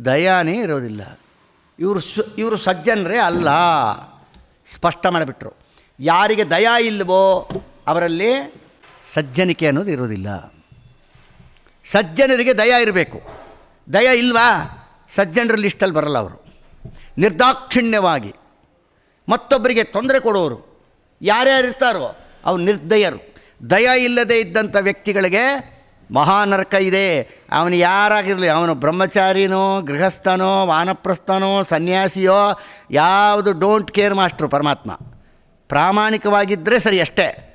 ದಯಾನೇ ಇರೋದಿಲ್ಲ. ಇವರು ಸು, ಇವರು ಸಜ್ಜನರೇ ಅಲ್ಲ. ಸ್ಪಷ್ಟ ಮಾಡಿಬಿಟ್ರು. ಯಾರಿಗೆ ದಯಾ ಇಲ್ಲವೋ ಅವರಲ್ಲಿ ಸಜ್ಜನಿಕೆ ಅನ್ನೋದು ಇರೋದಿಲ್ಲ. ಸಜ್ಜನರಿಗೆ ದಯ ಇರಬೇಕು. ದಯ ಇಲ್ವಾ? ಸಜ್ಜನರ ಲಿಸ್ಟಲ್ಲಿ ಬರಲ್ಲ ಅವರು. ನಿರ್ದಾಕ್ಷಿಣ್ಯವಾಗಿ. ಮತ್ತೊಬ್ಬರಿಗೆ ತೊಂದರೆ ಕೊಡೋರು. ಯಾರ್ಯಾರು ಇರ್ತಾರೋ ಅವ್ರು ನಿರ್ದಯರು. ದಯ ಇಲ್ಲದೆ ಇದ್ದಂಥ ವ್ಯಕ್ತಿಗಳಿಗೆ ಮಹಾನರಕ ಇದೆ. ಅವನು ಯಾರಾಗಿರಲಿ, ಅವನು ಬ್ರಹ್ಮಚಾರಿನೋ, ಗೃಹಸ್ಥನೋ, ವಾನಪ್ರಸ್ಥನೋ, ಸನ್ಯಾಸಿಯೋ, ಯಾವುದು ಡೋಂಟ್ ಕೇರ್ ಮಾಸ್ಟ್ರು ಪರಮಾತ್ಮ. ಪ್ರಾಮಾಣಿಕವಾಗಿದ್ದರೆ ಸರಿ ಅಷ್ಟೇ.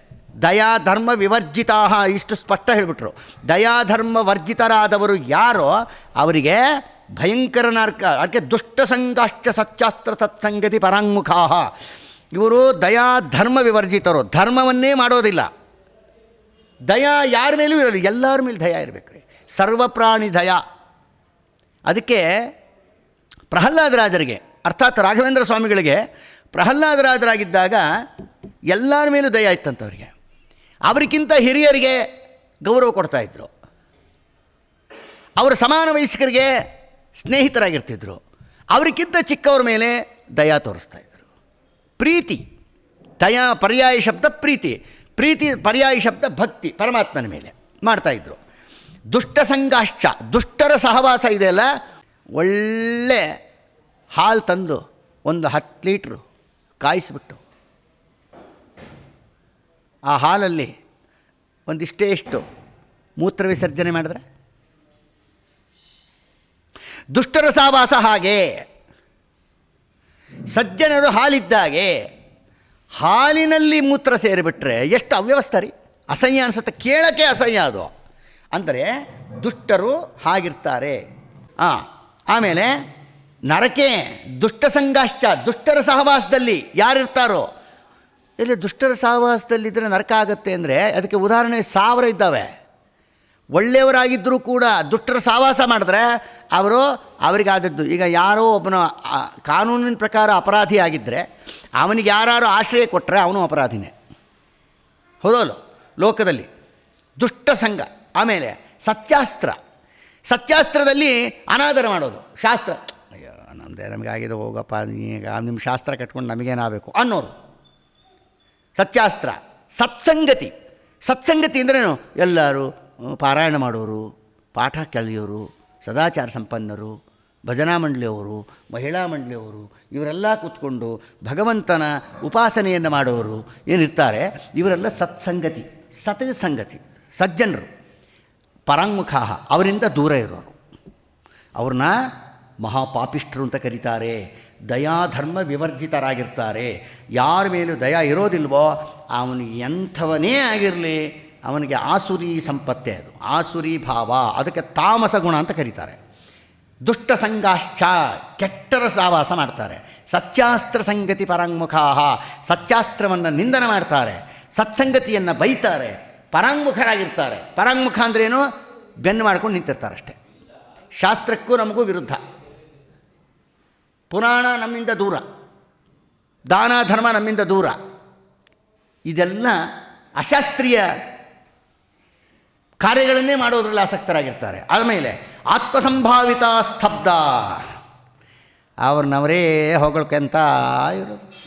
ದಯಾ ಧರ್ಮ ವಿವರ್ಜಿತಾ ಇಷ್ಟು ಸ್ಪಷ್ಟ ಹೇಳಿಬಿಟ್ರು. ದಯಾ ಧರ್ಮ ವರ್ಜಿತರಾದವರು ಯಾರೋ, ಅವರಿಗೆ ಭಯಂಕರ ನರ್ಕ, ಅದಕ್ಕೆ ದುಷ್ಟ ಸಂಗಾಶ್ಚ ಸಚ್ಚಾಸ್ತ್ರ ಸತ್ಸಂಗತಿ ಪರಾಂಗುಖಾ ಇವರು ದಯಾ ಧರ್ಮ ವಿವರ್ಜಿತರು. ಧರ್ಮವನ್ನೇ ಮಾಡೋದಿಲ್ಲ. ದಯಾ ಯಾರ ಮೇಲೂ ಇರಲಿ, ಎಲ್ಲರ ಮೇಲೆ ದಯ ಇರಬೇಕು ರೀ ಸರ್ವಪ್ರಾಣಿ ದಯ. ಅದಕ್ಕೆ ಪ್ರಹ್ಲಾದರಾಜರಿಗೆ ಅರ್ಥಾತ್ ರಾಘವೇಂದ್ರ ಸ್ವಾಮಿಗಳಿಗೆ ಪ್ರಹ್ಲಾದರಾಜರಾಗಿದ್ದಾಗ ಎಲ್ಲರ ಮೇಲೂ ದಯ ಇತ್ತಂಥವ್ರಿಗೆ ಅವರಿಗಿಂತ ಹಿರಿಯರಿಗೆ ಗೌರವ ಕೊಡ್ತಾಯಿದ್ರು ಅವರ ಸಮಾನ ವಯಸ್ಕರಿಗೆ ಸ್ನೇಹಿತರಾಗಿರ್ತಿದ್ರು. ಅವರಿಗಿಂತ ಚಿಕ್ಕವ್ರ ಮೇಲೆ ದಯಾ ತೋರಿಸ್ತಾ ಇದ್ದರು ಪ್ರೀತಿ, ದಯಾ ಪರ್ಯಾಯ ಶಬ್ದ ಪ್ರೀತಿ. ಪ್ರೀತಿ, ಪರ್ಯಾಯ ಶಬ್ದ ಭಕ್ತಿ, ಪರಮಾತ್ಮನ ಮೇಲೆ ಮಾಡ್ತಾಯಿದ್ರು ದುಷ್ಟ ಸಂಘಾಶ್ಚ, ದುಷ್ಟರ ಸಹವಾಸ ಇದೆಯಲ್ಲ ಒಳ್ಳೆ ಹಾಲು ತಂದು ಒಂದು ಹತ್ತು ಲೀಟ್ರು ಕಾಯಿಸಿಬಿಟ್ಟು ಆ ಹಾಲಲ್ಲಿ ಒಂದಿಷ್ಟೇ ಇಷ್ಟು ಮೂತ್ರ ವಿಸರ್ಜನೆ ಮಾಡಿದ್ರೆ? ದುಷ್ಟರ ಸಹವಾಸ ಹಾಗೆ. ಸಜ್ಜನರು ಹಾಲಿದ್ದಾಗೆ ಹಾಲಿನಲ್ಲಿ ಮೂತ್ರ ಸೇರಿಬಿಟ್ರೆ ಎಷ್ಟು ಅವ್ಯವಸ್ಥೆ ರೀ? ಅಸಹ್ಯ ಅನಿಸುತ್ತೆ. ಕೇಳೋಕ್ಕೆ ಅಸಹ್ಯ ಅದು. ಅಂದರೆ ದುಷ್ಟರು ಹಾಗಿರ್ತಾರೆ. ಹಾಂ ಆಮೇಲೆ ನರಕೆ, ದುಷ್ಟ ಸಂಘಾಶ್ಚ, ದುಷ್ಟರ ಸಹವಾಸದಲ್ಲಿ ಯಾರಿರ್ತಾರೋ? ಇಲ್ಲಿ ದುಷ್ಟರ ಸಹವಾಸದಲ್ಲಿದ್ದರೆ ನರಕ ಆಗುತ್ತೆ ಅಂದರೆ ಅದಕ್ಕೆ ಉದಾಹರಣೆ ಸಾವಿರ ಇದ್ದಾವೆ. ಒಳ್ಳೆಯವರಾಗಿದ್ದರೂ ಕೂಡ ದುಷ್ಟರ ಸಹವಾಸ ಮಾಡಿದ್ರೆ ಅವರು ಅವರಿಗಾದದ್ದು. ಈಗ ಯಾರೋ ಒಬ್ಬನ ಕಾನೂನಿನ ಪ್ರಕಾರ ಅಪರಾಧಿ ಆಗಿದ್ದರೆ ಅವನಿಗೆ ಯಾರು ಆಶ್ರಯ ಕೊಟ್ಟರೆ ಅವನು ಅಪರಾಧಿನೇ. ಹೌದಲ್ಲ ಲೋಕದಲ್ಲಿ ದುಷ್ಟ ಸಂಘ, ಆಮೇಲೆ ಸತ್ಯಾಸ್ತ್ರ. ಸತ್ಯಾಸ್ತ್ರದಲ್ಲಿ ಅನಾದರ ಮಾಡೋದು. ಶಾಸ್ತ್ರ. ಅಯ್ಯೋ ನಮ್ಮದೇ ಆಗಿದೆ, ಹೋಗಪ್ಪ ಈಗ ನಿಮ್ಮ ಶಾಸ್ತ್ರ ಕಟ್ಕೊಂಡು ನಮಗೇನಾಗಬೇಕು ಅನ್ನೋರು. ಸತ್ಯಾಸ್ತ್ರ, ಸತ್ಸಂಗತಿ. ಸತ್ಸಂಗತಿ ಅಂದ್ರೇನು? ಎಲ್ಲರೂ ಪಾರಾಯಣ ಮಾಡೋರು, ಪಾಠ ಕಲಿಯೋರು, ಸದಾಚಾರ ಸಂಪನ್ನರು, ಭಜನಾ ಮಂಡಳಿಯವರು, ಮಹಿಳಾ ಮಂಡಳಿಯವರು, ಇವರೆಲ್ಲ ಕೂತ್ಕೊಂಡು ಭಗವಂತನ ಉಪಾಸನೆಯನ್ನು ಮಾಡೋರು ಏನಿರ್ತಾರೆ, ಇವರೆಲ್ಲ ಸತ್ಸಂಗತಿ ಸತ್ ಸಂಗತಿ, ಸಜ್ಜನರು. ಪರಾಂಗುಖಾಹ ಅವರಿಂದ ದೂರ ಇರೋರು. ಅವ್ರನ್ನ ಮಹಾಪಾಪಿಷ್ಠರು ಅಂತ ಕರೀತಾರೆ, ದಯಾಧರ್ಮ ವಿವರ್ಜಿತರಾಗಿರ್ತಾರೆ. ಯಾರ ಮೇಲೂ ದಯಾ ಇರೋದಿಲ್ವೋ, ಅವನು ಎಂಥವನೇ ಆಗಿರಲಿ ಅವನಿಗೆ ಆಸುರಿ ಸಂಪತ್ತೆ ಅದು. ಆಸುರಿ ಭಾವ. ಅದಕ್ಕೆ ತಾಮಸ ಗುಣ ಅಂತ ಕರೀತಾರೆ. ದುಷ್ಟ ಸಂಗಾಶ್ಚ ಕೆಟ್ಟರ ಸಾವಾಸ ಮಾಡ್ತಾರೆ. ಸತ್ಯಾಸ್ತ್ರ ಸಂಗತಿ ಪರಾಂಗುಖಾ ಸತ್ಯಾಸ್ತ್ರವನ್ನು ನಿಂದನೆ ಮಾಡ್ತಾರೆ. ಸತ್ಸಂಗತಿಯನ್ನು ಬೈತಾರೆ. ಪರಾಂಗುಖರಾಗಿರ್ತಾರೆ ಪರಾಂಗುಖ ಅಂದ್ರೇನು ಬೆನ್ನು ಮಾಡ್ಕೊಂಡು ನಿಂತಿರ್ತಾರೆ ಅಷ್ಟೇ. ಶಾಸ್ತ್ರಕ್ಕೂ ನಮಗೂ ವಿರುದ್ಧ. ಪುರಾಣ ನಮ್ಮಿಂದ ದೂರ. ದಾನ ಧರ್ಮ ನಮ್ಮಿಂದ ದೂರ. ಇದೆಲ್ಲ ಅಶಾಸ್ತ್ರೀಯ ಕಾರ್ಯಗಳನ್ನೇ ಮಾಡೋದ್ರಲ್ಲಿ ಆಸಕ್ತರಾಗಿರ್ತಾರೆ. ಆದಮೇಲೆ ಆತ್ಮಸಂಭಾವಿತ ಸ್ತಬ್ಧ. ಅವ್ರನ್ನವರೇ ಹೊಗಳ್ಕೊಂತ ಇರೋದು.